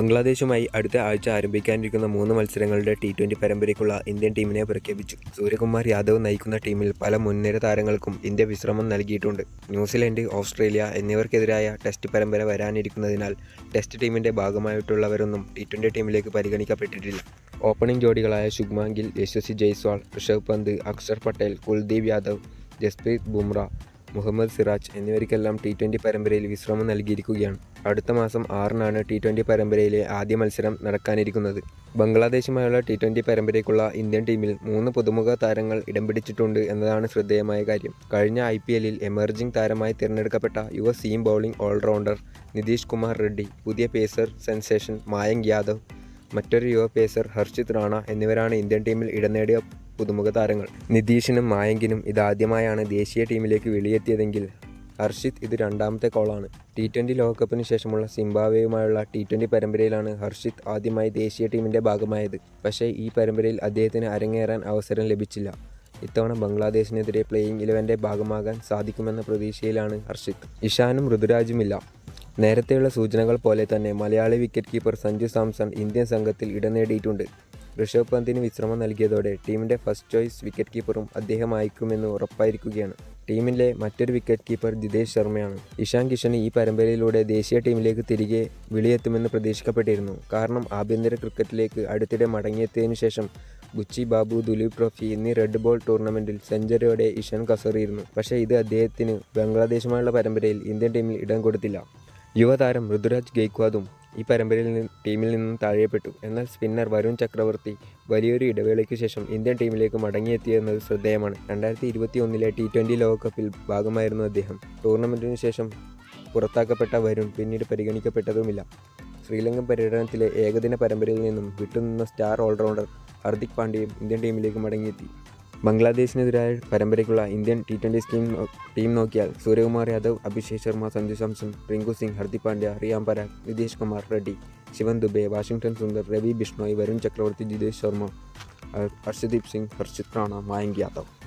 ബംഗ്ലാദേശുമായി അടുത്ത ആഴ്ച ആരംഭിക്കാനിരിക്കുന്ന മൂന്ന് മത്സരങ്ങളുടെ ടി ട്വന്റി പരമ്പരയ്ക്കുള്ള ഇന്ത്യൻ ടീമിനെ പ്രഖ്യാപിച്ചു. സൂര്യകുമാർ യാദവ് നയിക്കുന്ന ടീമിൽ പല മുൻനിര താരങ്ങൾക്കും ഇന്ത്യ വിശ്രമം നൽകിയിട്ടുണ്ട്. ന്യൂസിലൻഡ് ഓസ്ട്രേലിയ എന്നിവർക്കെതിരായ ടെസ്റ്റ് പരമ്പര വരാനിരിക്കുന്നതിനാൽ ടെസ്റ്റ് ടീമിന്റെ ഭാഗമായിട്ടുള്ളവരൊന്നും ടി ട്വന്റി ടീമിലേക്ക് പരിഗണിക്കപ്പെട്ടിട്ടില്ല. ഓപ്പണിംഗ് ജോഡികളായ ശുഭ്മാൻ ഗിൽ യശസ്വി ജയ്സ്വാൾ ഋഷഭ് പന്ത് അക്ഷർ പട്ടേൽ കുൽദീപ് യാദവ് ജസ്പ്രീത് ബുംറ മുഹമ്മദ് സിറാജ് എന്നിവർക്കെല്ലാം ടി ട്വന്റി പരമ്പരയിൽ വിശ്രമം നൽകിയിരിക്കുകയാണ്. അടുത്ത മാസം ആറിനാണ് ടി ട്വന്റി പരമ്പരയിലെ ആദ്യ മത്സരം നടക്കാനിരിക്കുന്നത്. ബംഗ്ലാദേശുമായുള്ള ടി ട്വന്റി പരമ്പരയ്ക്കുള്ള ഇന്ത്യൻ ടീമിൽ മൂന്ന് പുതുമുഖ താരങ്ങൾ ഇടം പിടിച്ചിട്ടുണ്ട് എന്നതാണ് ശ്രദ്ധേയമായ കാര്യം. കഴിഞ്ഞ ഐ പി എല്ലിൽ എമർജിംഗ് താരമായി തിരഞ്ഞെടുക്കപ്പെട്ട യുവ seam bowling allrounder Nitish Kumar Reddy പുതിയ പേസർ സെൻസേഷൻ മായങ്ക് യാദവ് മറ്റൊരു യുവ പേസർ ഹർഷിത് റാണ എന്നിവരാണ് ഇന്ത്യൻ ടീമിൽ ഇടം നേടിയ പുതുമുഖ താരങ്ങൾ. നിതീഷിനും മായങ്കിനും ഇതാദ്യമായാണ് ദേശീയ ടീമിലേക്ക് വെളിയെത്തിയതെങ്കിൽ ഹർഷിത് ഇത് രണ്ടാമത്തെ കോളാണ്. ടി ട്വന്റി ലോകകപ്പിന് ശേഷമുള്ള സിംബാബ്വേയുമായുള്ള ടി ട്വന്റി പരമ്പരയിലാണ് ഹർഷിത് ആദ്യമായി ദേശീയ ടീമിന്റെ ഭാഗമായത്. പക്ഷേ ഈ പരമ്പരയിൽ അദ്ദേഹത്തിന് അരങ്ങേറാൻ അവസരം ലഭിച്ചില്ല. ഇത്തവണ ബംഗ്ലാദേശിനെതിരെ പ്ലേയിങ് ഇലവന്റെ ഭാഗമാകാൻ സാധിക്കുമെന്ന പ്രതീക്ഷയിലാണ് ഹർഷിത്. ഇഷാനും ഋതുരാജുമില്ല. നേരത്തെയുള്ള സൂചനകൾ പോലെ തന്നെ Malayali wicket keeper Sanju Samson Indian സംഘത്തിൽ ഇടം നേടിയിട്ടുണ്ട്. ഋഷഭ് പന്തിന് വിശ്രമം നൽകിയതോടെ ടീമിന്റെ ഫസ്റ്റ് ചോയ്സ് വിക്കറ്റ് കീപ്പറും അദ്ദേഹമായിരിക്കുമെന്ന് ഉറപ്പായിരിക്കുകയാണ്. ടീമിലെ മറ്റൊരു വിക്കറ്റ് കീപ്പർ ജിതേഷ് ശർമ്മയാണ്. ഇഷാൻ കിഷൻ ഈ പരമ്പരയിലൂടെ ദേശീയ ടീമിലേക്ക് തിരികെ വിളിയെത്തുമെന്ന് പ്രതീക്ഷിക്കപ്പെട്ടിരുന്നു. കാരണം ആഭ്യന്തര ക്രിക്കറ്റിലേക്ക് അടുത്തിടെ മടങ്ങിയെത്തിയതിനു ശേഷം ഗുച്ചി ബാബു ദുലീപ് ട്രോഫി എന്നീ റെഡ് ബോൾ ടൂർണമെന്റിൽ സെഞ്ചുറിയോടെ ഇഷാൻ കസറിയിരുന്നു. പക്ഷേ ഇത് അദ്ദേഹത്തിന് ബംഗ്ലാദേശുമായുള്ള പരമ്പരയിൽ ഇന്ത്യൻ ടീമിൽ ഇടം കൊടുത്തില്ല. യുവതാരം ഋതുരാജ് ഗെയ്ക്വാദും ഈ പരമ്പരയിൽ നിന്ന് ടീമിൽ നിന്നും താഴെപ്പെട്ടു. എന്നാൽ സ്പിന്നർ വരുൺ ചക്രവർത്തി വലിയൊരു ഇടവേളയ്ക്ക് ശേഷം ഇന്ത്യൻ ടീമിലേക്ക് മടങ്ങിയെത്തിയെന്നത് ശ്രദ്ധേയമാണ് രണ്ടായിരത്തി ഇരുപത്തി ഒന്നിലെ ടി ട്വന്റി ലോകകപ്പിൽ ഭാഗമായിരുന്നു അദ്ദേഹം. ടൂർണമെന്റിനു ശേഷം പുറത്താക്കപ്പെട്ട വരുൺ പിന്നീട് പരിഗണിക്കപ്പെട്ടതുമില്ല. ശ്രീലങ്കൻ പര്യടനത്തിലെ ഏകദിന പരമ്പരയിൽ നിന്നും വിട്ടുനിന്ന സ്റ്റാർ ഓൾറൗണ്ടർ ഹർദിക് പാണ്ഡ്യയും ഇന്ത്യൻ ടീമിലേക്ക് മടങ്ങിയെത്തി. ബംഗ്ലാദേശിനെതിരായ പരമ്പരയ്ക്കുള്ള Indian T twenty scheme team നോക്കിയാൽ സൂര്യകുമാർ യാദവ് അഭിഷേക് ശർമ്മ സഞ്ജു സാംസൺ റിങ്കു സിംഗ് ഹർദിക് പാണ്ഡ്യ റിയാം പരാഗ് നിതീഷ് കുമാർ റെഡ്ഡി ശിവൻ ദുബെ വാഷിംഗ്ടൺ സുന്ദർ രവി ബിഷ്ണോയ് വരുൺ ചക്രവർത്തി ജിതേഷ് ശർമ്മ ഹർഷദീപ് സിംഗ് ഹർഷിത് റാണ മായങ്ക് യാദവ്.